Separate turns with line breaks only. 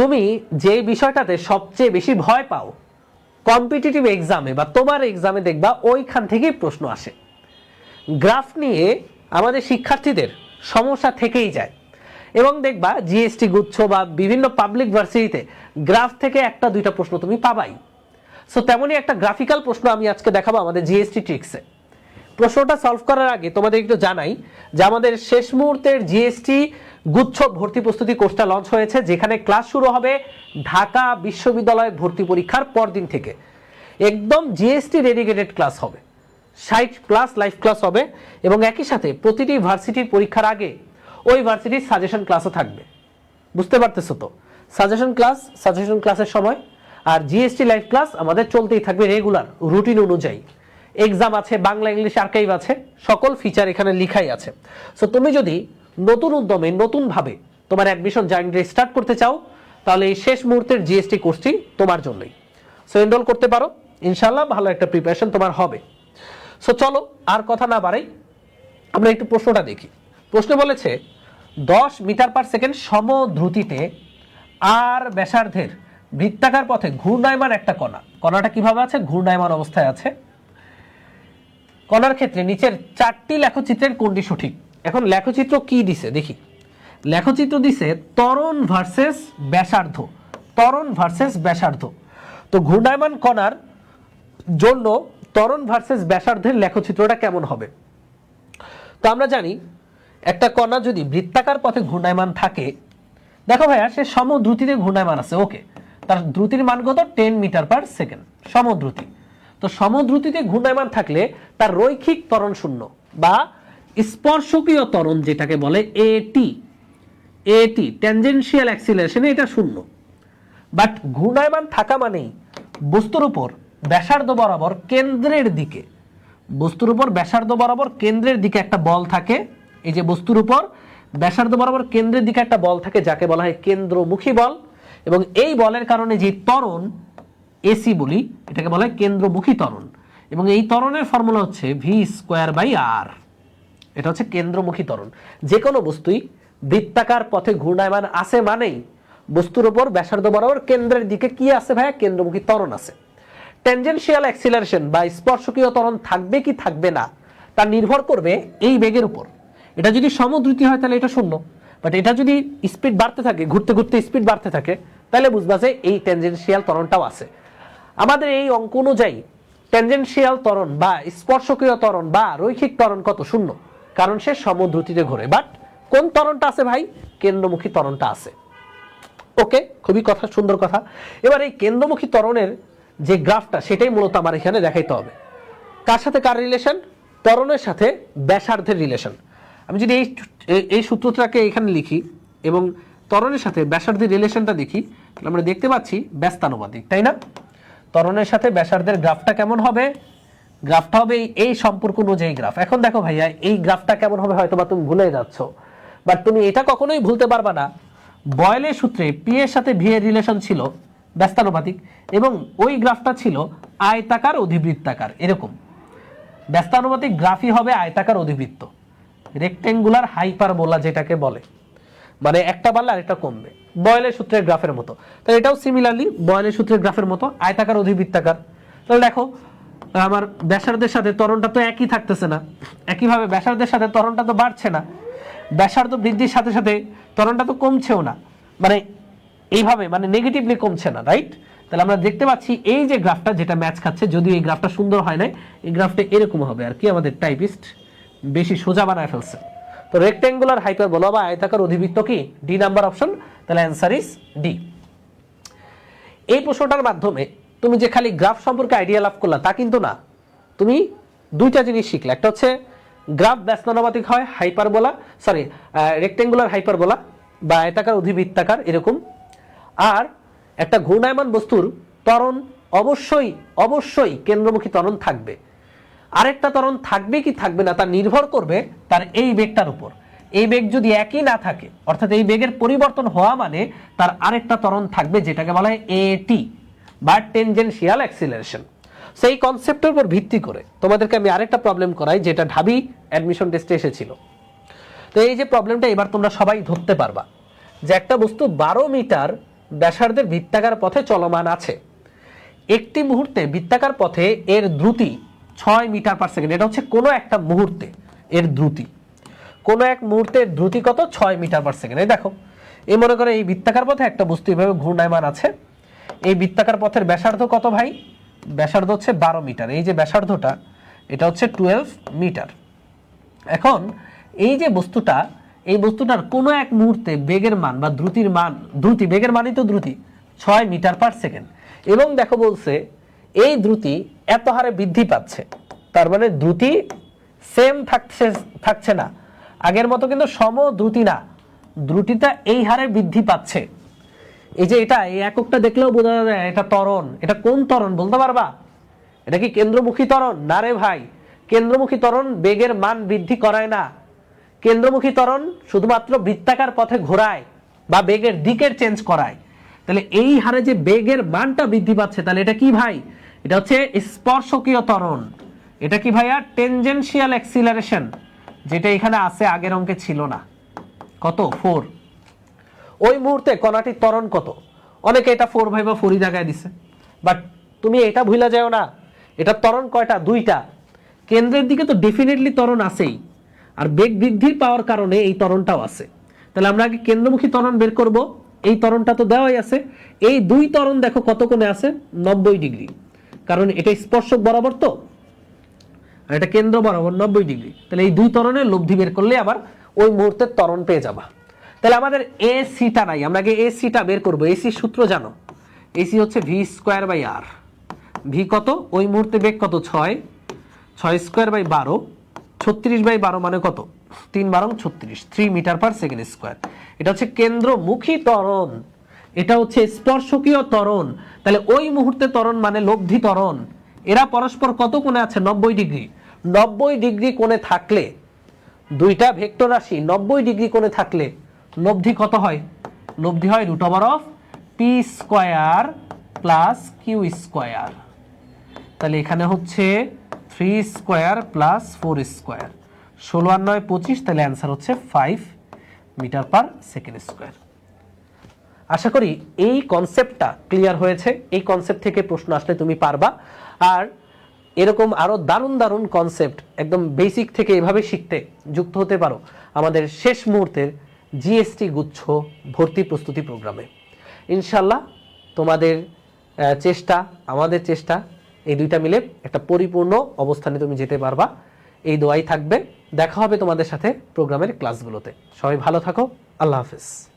তুমি যে বিষয়টাতে সবচেয়ে বেশি ভয় পাও কম্পিটিটিভ এক্সামে বা তোমার এক্সামে দেখবা ওইখান থেকেই প্রশ্ন আসে। গ্রাফ নিয়ে আমাদের শিক্ষার্থীদের সমস্যা থেকেই যায়। এবং দেখবা জিএসটি গুচ্ছ বা বিভিন্ন পাবলিক ভার্সিটিতে গ্রাফ থেকে একটা, দুইটা প্রশ্ন তুমি পাবাই। সো তেমনই একটা গ্রাফিক্যাল প্রশ্ন আমি আজকে দেখাবো আমাদের জিএসটি ট্রিক্সে প্রশ্নটা সলভ করার আগে তোমাদের একটু জানাই যে আমাদের শেষ মুহূর্তের জিএসটি গুচ্ছ ভর্তি প্রস্তুতি কোর্সটা লঞ্চ হয়েছে, যেখানে ক্লাস শুরু হবে ঢাকা বিশ্ববিদ্যালয় ভর্তি পরীক্ষার পরদিন থেকে। একদম জিএসটি ডেডিকেটেড ক্লাস হবে। ষাট ক্লাস লাইভ ক্লাস হবে এবং একই সাথে প্রতিটি ভার্সিটির পরীক্ষার আগে ওই ভার্সিটির সাজেশন ক্লাসও থাকবে। বুঝতে পারতেছো তো? সাজেশন ক্লাস সাজেশন ক্লাসের সময় আর জিএসটি লাইভ ক্লাস আমাদের চলতেই থাকবে রেগুলার রুটিন অনুযায়ী। এক্সাম আছে, বাংলা ইংলিশ আর্কাইভ আছে, সকল ফিচার এখানে লিখাই আছে। সো তুমি যদি নতুন উদ্যমে, নতুনভাবে তোমার অ্যাডমিশন জার্নিটা স্টার্ট করতে চাও, তাহলে এই শেষ মুহূর্তের জিএসটি কোর্সটি তোমার জন্যই। সো এনরোল করতে পারো। ইনশাল্লাহ ভালো একটা প্রিপারেশন তোমার হবে। সো চলো আর কথা না বাড়াই, আমরা একটু প্রশ্নটা দেখি। প্রশ্ন বলেছে, দশ মিটার পার সেকেন্ড সমদ্রুতিতে আর ব্যাসার্ধের বৃত্তাকার পথে ঘূর্ণায়মান একটা কণা। কণাটা কীভাবে আছে? ঘূর্ণায়মান অবস্থায় আছে। কণার ক্ষেত্রে নিচের চারটি লেখচিত্রের কোনটি সঠিক। এখন লেখচিত্র কি দিছে? দেখি। লেখচিত্র দিছে ত্বরণ ভার্সেস ব্যাসার্ধ। ত্বরণ ভার্সেস ব্যাসার্ধ। তো ঘূর্ণায়মান কণার জন্য ত্বরণ ভার্সেস ব্যাসার্ধের লেখচিত্রটা কেমন হবে? তো আমরা জানি, একটা কণা যদি বৃত্তাকার পথে ঘূর্ণায়মান থাকে, দেখো ভাইয়া, সে সমদ্রুতিতে ঘূর্ণায়মান আছে, ওকে। তার দ্রুতির মান কত? টেন মিটার পার সেকেন্ড সমদ্রুতি। তো সমদ্রুতিতে ঘূর্ণায়মান থাকলে তার রৈখিক ত্বরণ শূন্য বা স্পর্শকীয় ত্বরণ যেটাকে বলে এটি এটি ট্যানজেনশিয়াল অ্যাক্সিলারেশনে এটা শূন্য। বাট ঘূর্ণায়মান থাকা মানেই বস্তুর উপর ব্যাসার্ধ বরাবর কেন্দ্রের দিকে, বস্তুর উপর ব্যাসার্ধ বরাবর কেন্দ্রের দিকে একটা বল থাকে। এই যে বস্তুর উপর ব্যাসার্ধ বরাবর কেন্দ্রের দিকে একটা বল থাকে, যাকে বলা হয় কেন্দ্রমুখী বল। এবং এই বলের কারণে যে ত্বরণ এসি বলি, এটাকে বলা হয় কেন্দ্রমুখী ত্বরণ। এবং এই ত্বরণের ফর্মুলা হচ্ছে ভি স্কোয়ার বাই আর এটা হচ্ছে কেন্দ্রমুখী ত্বরণ যে কোনো বস্তুই বৃত্তাকার পথে ঘূর্ণায়মান আছে মানেই বস্তুর উপর ব্যাসার্ধ বরাবর কেন্দ্রের দিকে কি আছে ভাইয়া? কেন্দ্রমুখী ত্বরণ আছে। ট্যানজেনশিয়াল অ্যাক্সিলারেশন বা স্পর্শকীয় ত্বরণ থাকবে কি থাকবে না, তা নির্ভর করবে এই বেগের উপর। এটা যদি সমদ্রুতি হয় তাহলে এটা শূন্য। বাট এটা যদি স্পিড বাড়তে থাকে, ঘুরতে ঘুরতে স্পিড বাড়তে থাকে, তাহলে বুঝবা যে এই ট্যানজেনশিয়াল ত্বরণটাও আছে। আমাদের এই অঙ্ক অনুযায়ী ট্যানজেনশিয়াল ত্বরণ বা স্পর্শকীয় ত্বরণ বা রৈখিক ত্বরণ কত? শূন্য। কারণ সে সমদ্রুতিতে ঘোরে। বাট কোন তরণটা আছে ভাই? কেন্দ্রমুখী তরণটা আছে। ওকে খুবই কথা, সুন্দর কথা। এবার এই কেন্দ্রমুখী তরণের যে গ্রাফটা, সেটাই মূলত আমার এখানে দেখাইতে হবে। কার সাথে কার রিলেশন তরণের সাথে ব্যাসার্ধের রিলেশন আমি যদি এই এই- সূত্রটাকে এখানে লিখি এবং তরণের সাথে ব্যাসার্ধের রিলেশনটা দেখি, তাহলে আমরা দেখতে পাচ্ছি ব্যস্তানুপাতিক তাই না? তরণের সাথে ব্যাসার্ধের গ্রাফটা কেমন হবে? গ্রাফটা হবে এই- সম্পর্ক অনুযায়ী গ্রাফ। এখন দেখো ভাইয়া, এই গ্রাফটা কেমন হবে হয়তো বা তুমি ভুলে যাচ্ছ। বাট তুমি এটা কখনোই ভুলতে পারবা না। বয়েলের সূত্রে পি এর সাথে ভি এর রিলেশন ছিল, ব্যস্তানুপাতিক, এবং ওই গ্রাফটা ছিল আয়তাকার অধিবৃত্তাকার, এরকম। ব্যস্তানুপাতিক গ্রাফই হবে আয়তাকার অধিবৃত্ত। রেক্টেঙ্গুলার হাইপার হাইপারবোলা যেটাকে বলে। মানে একটা বাড়লে আরেকটা কমবে। বয়েলের সূত্রের গ্রাফের মতো। তাহলে এটাও সিমিলারলি বয়েলের সূত্রের গ্রাফের মতো, আয়তাকার অধিবৃত্তাকার। তাহলে দেখো আমার ব্যাসার্ধের সাথে ত্বরণটা তো একই থাকতেছে না। একইভাবে ব্যাসার্ধের সাথে ত্বরণটা তো বাড়ছে না। ব্যাসার্ধ বৃদ্ধির সাথে সাথে ত্বরণটা তো কমছেও না। মানে এইভাবে মানে নেগেটিভলি কমছে না রাইট তাহলে আমরা দেখতে পাচ্ছি এই যে গ্রাফটা যেটা ম্যাচ খাচ্ছে, যদিও এই গ্রাফটা সুন্দর হয় নাই, এই গ্রাফটা এরকম হবে আর কি, আমাদের টাইপিস্ট বেশি সোজা বানায় ফেলছে। তো রেক্টেঙ্গুলার হাইপার বলো বা আয়তাকার অধিবৃত্ত কি? ডি নাম্বার অপশন তাহলে অ্যান্সার ইজ ডি এই প্রশ্নটার মাধ্যমে তুমি যে খালি গ্রাফ সম্পর্কে আইডিয়া লাভ করলা, তা কিন্তু না। তুমি দুইটা জিনিস শিখলে। একটা হচ্ছে, গ্রাফ ব্যস্তানুপাতিক হয় হাইপার বলা সরি রেক্টেঙ্গুলার হাইপার বলা বা আয়তাকার অধিবৃত্তাকার এরকম। আর একটা ঘূর্ণায়মান বস্তুর ত্বরণ অবশ্যই অবশ্যই কেন্দ্রমুখী ত্বরণ থাকবে। আরেকটা ত্বরণ থাকবে কি থাকবে না, তা নির্ভর করবে তার এই বেগটার উপর। এই বেগ যদি একই না থাকে, অর্থাৎ এই বেগের পরিবর্তন হওয়া মানে তার আরেকটা ত্বরণ থাকবে, যেটাকে বলা হয় এটি বা টেনজেনশিয়াল অ্যাক্সিলারেশন সেই কনসেপ্টের উপর ভিত্তি করে তোমাদেরকে আমি আরেকটা প্রবলেম করাই, যেটা ঢাবি অ্যাডমিশন টেস্টে এসেছিল। তো এই যে প্রবলেমটা এবার তোমরা সবাই ধরতে পারবা যে একটা বস্তু বারো মিটার ব্যাসার্ধের বৃত্তাকার পথে চলমান আছে। একটি মুহূর্তে বৃত্তাকার পথে এর দ্রুতি ছয় মিটার পার সেকেন্ড এটা হচ্ছে কোনো একটা মুহূর্তে এর দ্রুতি। কোনো এক মুহূর্তে দ্রুতি কত? ছয় মিটার পার সেকেন্ড এই দেখো, এই মনে করে এই বৃত্তাকার পথে একটা বস্তু এভাবে ঘূর্ণায়মান আছে। এই বৃত্তাকার পথের ব্যাসার্ধ কত ভাই? ব্যাসার্ধ হচ্ছে বারো মিটার। এই যে ব্যাসার্ধটা, এটা হচ্ছে টুয়েলভ মিটার। এখন এই যে বস্তুটা, এই বস্তুটার কোনো এক মুহূর্তে বেগের মান বা দ্রুতির মান, দ্রুতি, বেগের মানই তো দ্রুতি, ছয় মিটার পার সেকেন্ড এবং দেখো বলছে, এই দ্রুতি এত হারে বৃদ্ধি পাচ্ছে। তার মানে দ্রুতি সেম থাকছে থাকছে না। আগের মতো কিন্তু সম দ্রুতি না। দ্রুতিটা এই হারে বৃদ্ধি পাচ্ছে। এই যে এটা, এই এককটা দেখলেও বোঝা যায় এটা তরণ এটা কোন তরণ বলতে পারবা? এটা কি কেন্দ্রমুখী তরণ না রে ভাই, কেন্দ্রমুখী তরণ বেগের মান বৃদ্ধি করায় না। কেন্দ্রমুখী তরণ শুধুমাত্র বৃত্তাকার পথে ঘোরায় বা বেগের দিকের চেঞ্জ করায়। তাহলে এই হারে যে বেগের মানটা বৃদ্ধি পাচ্ছে, তাহলে এটা কি ভাই? এটা হচ্ছে স্পর্শকীয় তরণ এটা কি ভাইয়া? টেনজেনশিয়াল অ্যাক্সিলারেশন যেটা এখানে আছে, আগের অঙ্কে ছিল না। কত? ফোর ওই মুহূর্তে কণাটির ত্বরণ কত? অনেকে এটা ফোর ভাই বা ফোরই জায়গায় দিছে। বাট তুমি এটা ভুলা যাও না। এটা ত্বরণ কয়টা? দুইটা। কেন্দ্রের দিকে তো ডেফিনেটলি ত্বরণ আছেই। আর বেগ বৃদ্ধির পাওয়ার কারণে এই ত্বরণটাও আছে। তাহলে আমরা আগে কেন্দ্রমুখী ত্বরণ বের করব। এই ত্বরণটা তো দেওয়াই আছে। এই দুই ত্বরণ দেখো কত কোণে আছে? নব্বই ডিগ্রি। কারণ এটা স্পর্শক বরাবর তো। এটা কেন্দ্র বরাবর নব্বই ডিগ্রি। তাহলে এই দুই ত্বরণের লব্ধি বের করলে আবার ওই মুহূর্তের ত্বরণ পেয়ে যাবা। তাহলে আমাদের এ সিটা নাই, আমরা আগে এ সিটা বের করব। এসি সূত্র জানো? এসি হচ্ছে V square by R V কত? ওই মুহূর্তে বেগ কত? ছয়। ছয় স্কোয়ার বাই বারো। ছত্রিশ বাই বারো মানে কত? তিন বারো ছত্রিশ three metre per second square এটা হচ্ছে কেন্দ্রমুখী ত্বরণ। এটা হচ্ছে স্পর্শকীয় ত্বরণ। তাহলে ওই মুহূর্তে ত্বরণ মানে লব্ধি ত্বরণ। এরা পরস্পর কত কোণে আছে? নব্বই ডিগ্রি। নব্বই ডিগ্রি কোণে থাকলে দুইটা ভেক্টর রাশি নব্বই ডিগ্রি কোণে থাকলে লব্ধি কত হয়? লব্ধি হয় root over of P square plus Q square তাহলে এখানে হচ্ছে three square plus four square ষোলো আর নয় পঁচিশ, তাহলে অ্যান্সার হচ্ছে five metre per second square আশা করি এই কনসেপ্টটা ক্লিয়ার হয়েছে। এই কনসেপ্ট থেকে প্রশ্ন আসলে তুমি পারবা। আর এরকম আরও দারুণ দারুণ কনসেপ্ট একদম বেসিক থেকে এভাবে শিখতে যুক্ত হতে পারো। আমাদের শেষ মুহূর্তের জিএসটি গুচ্ছ ভর্তি প্রস্তুতি প্রোগ্রামে। ইনশাল্লাহ তোমাদের চেষ্টা, আমাদের চেষ্টা, এই দুইটা মিলে একটা পরিপূর্ণ অবস্থানে তুমি যেতে পারবা। এই দোয়াই থাকবে। দেখা হবে তোমাদের সাথে প্রোগ্রামের ক্লাসগুলোতে। সবাই ভালো থাকো। আল্লাহ হাফেজ।